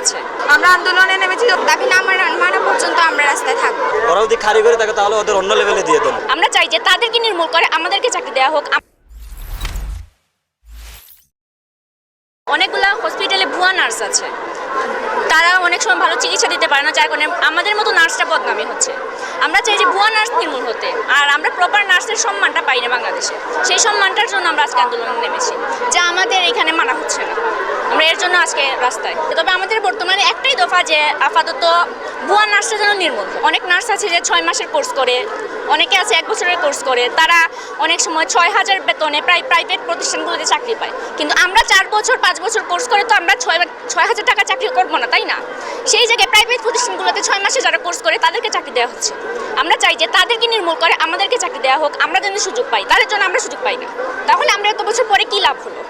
আছে। আমরা আন্দোলনে নেমেছি দাবি না মানা পর্যন্ত আমরা রাস্তায় থাকব। ওরা যদি কারিগরি থাকে তাহলে ওদের অন্য লেভেলে দিয়ে দেন আমরা চাই যে তাদেরকে নির্মূল করে আমাদেরকে চাকরি দেওয়া হোক। অনেকগুলা হসপিটালে ভুয়া নার্স আছে। তারা অনেক সময় ভালো চিকিৎসা দিতে পারে না যার কারণে আমাদের মতো নার্সটা বদনামি হচ্ছে। আমরা চাই যে ভুয়া নার্স নির্মূল হতে। আর আমরা প্রপার নার্সের সম্মানটা পাই না বাংলাদেশে। সেই সম্মানটার জন্য আমরা আজকে আন্দোলনে নেমেছি যা আমাদের এখানে মানা হচ্ছে না। আমরা এর জন্য আজকে রাস্তায়। তবে আমাদের বর্তমানে একটাই দফা যে আপাতত ভুয়া নার্সের জন্য নির্মূল। অনেক নার্স আছে যে ছয় মাসের কোর্স করে, অনেকে আছে এক বছরের কোর্স করে, তারা অনেক সময় ছয় হাজার বেতনে প্রায় প্রাইভেট প্রতিষ্ঠানগুলোতে চাকরি পায়। কিন্তু আমরা চার বছর, পাঁচ বছর কোর্স করে তো আমরা ছয় ছয় হাজার টাকা চাকরি করব না, তাই না? সেই জায়গায় প্রাইভেট প্রতিষ্ঠানগুলোতে ছয় মাসে যারা কোর্স করে, তাদেরকে চাকরি দেওয়া হচ্ছে। আমরা চাই যে তাদেরকে নির্মূল করে, আমাদেরকে চাকরি দেওয়া হোক, আমরা যেন সুযোগ পাই, তাদের জন্য আমরা সুযোগ পাই না। তাহলে আমরা এত বছর পরে কী লাভ হলো?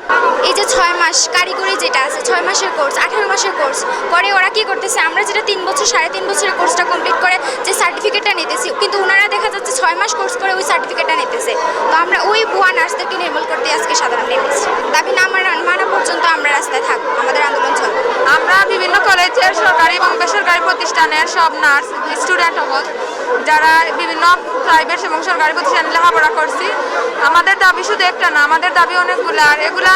এই যে ছয় মাস কারিগরি যেটা আছে, ছয় মাসের কোর্স আঠারো মাসের কোর্স পরে ওরা কি করতেছে, আমরা যেটা তিন বছর, সাড়ে তিন বছরের কোর্সটা কমপ্লিট করে যে সার্টিফিকেটটা নিতেছি, কিন্তু ওনারা দেখা যাচ্ছে ছয় মাস কোর্স করে ওই সার্টিফিকেটটা নিতেছে। তো আমরা ওই ভুয়া নার্সদেরকে নির্মূল করতে আজকে সাধারণ নেমেছি দাবি না মানা পর্যন্ত আমরা রাস্তায় থাকব আমাদের আন্দোলন চলবে আমরা বিভিন্ন কলেজের সরকারি এবং বেসরকারি প্রতিষ্ঠানের সব নার্স, স্টুডেন্ট হব, যারা বিভিন্ন প্রাইভেট এবং সরকারি প্রতিষ্ঠানে লেখাপড়া করছি। আমাদের দাবি শুধু একটা না, আমাদের দাবি অনেকগুলো, আর এগুলা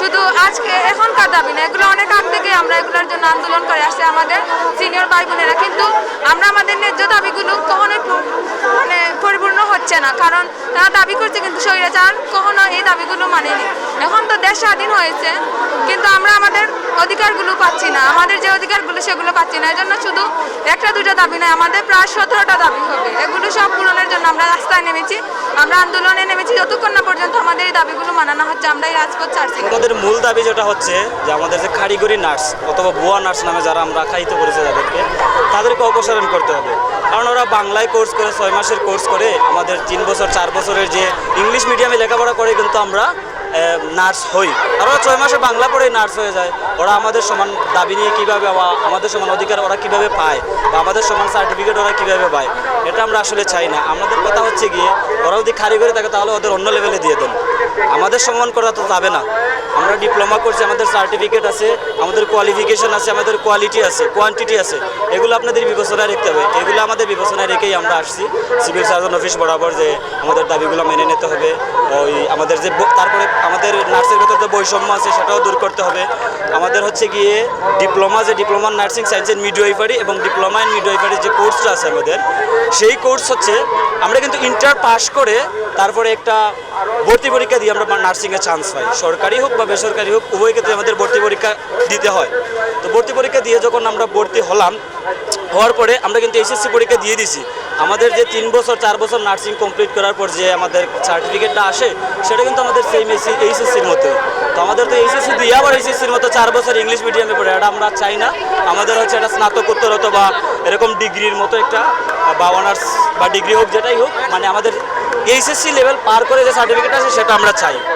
শুধু আজকে এখনকার দাবি না, এগুলো অনেক আগ থেকে আমরা এগুলোর জন্য আন্দোলন করে আসছে আমাদের সিনিয়র ভাই বোনেরা কিন্তু আমরা আমাদের ন্যায্য দাবিগুলো কখনো মানে পরিপূর্ণ হচ্ছে না, কারণ তারা দাবি করছে কিন্তু স্বৈরাচার কখনো এই দাবিগুলো মানেনি। এখন তো দেশ স্বাধীন হয়েছে অধিকারগুলো পাচ্ছি না। আমাদের যে অধিকারগুলো, সেগুলো পাচ্ছি না। এজন্য শুধু একটা দুটো দাবি নয়, আমাদের প্রায় সতেরোটা দাবি হবে। এগুলো সব পূরণের জন্য আমরা রাস্তায় নেমেছি। আমরা আন্দোলনে নেমেছি। যতক্ষণ না পর্যন্ত আমাদের এই দাবিগুলো মানানো হচ্ছে আমরা এই রাজপথ ছাড়ছি। আমাদের মূল দাবি যেটা হচ্ছে যে আমাদের যে কারিগরি নার্স অথবা ভুয়া নার্স নামে যারা আমরা আখ্যায়িত করেছে তাদেরকে তাদেরকে অপসারণ করতে হবে। কারণ ওরা বাংলায় কোর্স করে, ছয় মাসের কোর্স করে আমাদের তিন বছর, চার বছরের যে ইংলিশ মিডিয়ামে লেখাপড়া করে, কিন্তু আমরা নার্স হই। ওরা ছয় মাসে বাংলা পড়ে নার্স হয়ে যায় ওরা আমাদের সমান দাবি নিয়ে কীভাবে আমাদের সমান অধিকার ওরা কীভাবে পায় বা আমাদের সমান সার্টিফিকেট ওরা কীভাবে পায়, এটা আমরা আসলে চাই না। আমাদের কথা হচ্ছে গিয়ে, ওরা যদি খারি করে থাকে তাহলে ওদের অন্য লেভেলে দিয়ে দেন। আমাদের সম্মান করা তো যাবে না। আমরা ডিপ্লোমা করছি, আমাদের সার্টিফিকেট আছে, আমাদের কোয়ালিফিকেশন আছে, আমাদের কোয়ালিটি আছে কোয়ান্টিটি আছে। এগুলো আপনাদের বিবেচনায় রাখতে হবে। এগুলো আমাদের বিবেচনায় রেখেই আমরা আসছি। সিভিল সার্জন অফিস বরাবর যে আমাদের দাবিগুলো মেনে নিতে হবে, ওই আমাদের যে তারপরে আমাদের নার্সের ভেতর যে বৈষম্য আছে, সেটাও দূর করতে হবে। আমাদের হচ্ছে গিয়ে ডিপ্লোমা যে diploma nursing science and midwifery এবং ডিপ্লোমা ইন মিডওয়াইফারি যে কোর্সটা আছে আমাদের, সেই কোর্স হচ্ছে আমরা কিন্তু ইন্টার পাস করে তারপরে একটা ভর্তি পরীক্ষা দিয়ে আমরা নার্সিংয়ে চান্স পাই, সরকারি হোক বা বেসরকারি হোক, উভয় ক্ষেত্রে আমাদের ভর্তি পরীক্ষা দিতে হয়। তো ভর্তি পরীক্ষা দিয়ে যখন আমরা ভর্তি হলাম হওয়ার পরে আমরা কিন্তু এইচএসসি পরীক্ষা দিয়ে দিছি আমাদের যে তিন বছর, চার বছর নার্সিং কমপ্লিট করার পর যে আমাদের সার্টিফিকেটটা আসে, সেটা কিন্তু আমাদের সেম এসি এইচএসসির মতো তো আমাদের তো এইচএসসি দিয়ে আবার এইচএসসির মতো চার বছর ইংলিশ মিডিয়ামে পড়ে, এটা আমরা চাই না। আমাদের হচ্ছে একটা স্নাতকোত্তর হতো বা এরকম ডিগ্রির মতো একটা, বা অনার্স বা ডিগ্রি হোক, যেটাই হোক মানে আমাদের এইচএসসি লেভেল পার করে যে সার্টিফিকেট আছে সেটা আমরা চাই।